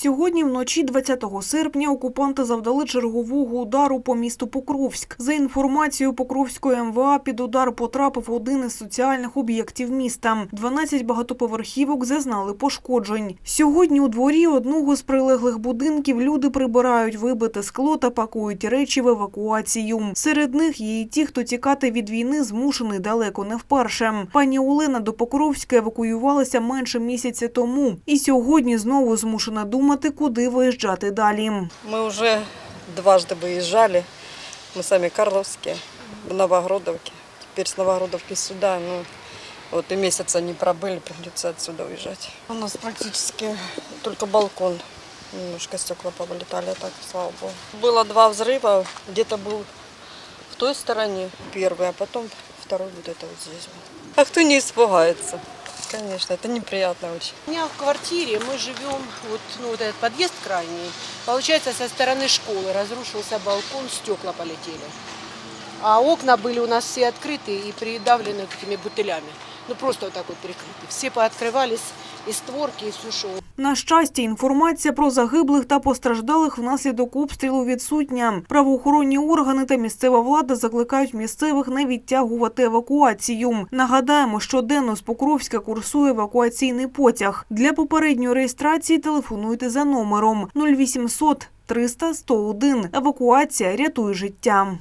Сьогодні вночі, 20 серпня, окупанти завдали чергового удару по місту Покровськ. За інформацією Покровської МВА, під удар потрапив один із соціальних об'єктів міста. 12 багатоповерхівок зазнали пошкоджень. Сьогодні у дворі одного з прилеглих будинків люди прибирають вибите скло та пакують речі в евакуацію. Серед них є і ті, хто тікати від війни змушений далеко не вперше. Пані Олена до Покровська евакуювалася менше місяця тому. І сьогодні знову змушена думати, куди виїжджати далі. Мы уже дважды выезжали. Мы сами Карловские, в Новогродовке. Теперь с Новогродовки сюда. Ну, вот и месяца не пробыли, придется отсюда уезжать. У нас практически только балкон. Немножко стекла повылетали, а так, слава богу. Было два взрыва. Где-то был в той стороне первый, а потом второй вот это вот здесь. был. А кто не испугается? Конечно, это неприятно очень. У меня в квартире мы живем, вот, ну, вот этот подъезд крайний, получается, со стороны школы разрушился балкон, стекла полетели. А окна были у нас все открыты и придавлены такими бутылями. Ну, просто вот так вот прикрыты. Все пооткрывались, и створки, и все шоу. На щастя, інформація про загиблих та постраждалих внаслідок обстрілу відсутня. Правоохоронні органи та місцева влада закликають місцевих не відтягувати евакуацію. Нагадаємо, щоденно з Покровська курсує евакуаційний потяг. Для попередньої реєстрації телефонуйте за номером 0800 300 101. Евакуація рятує життя.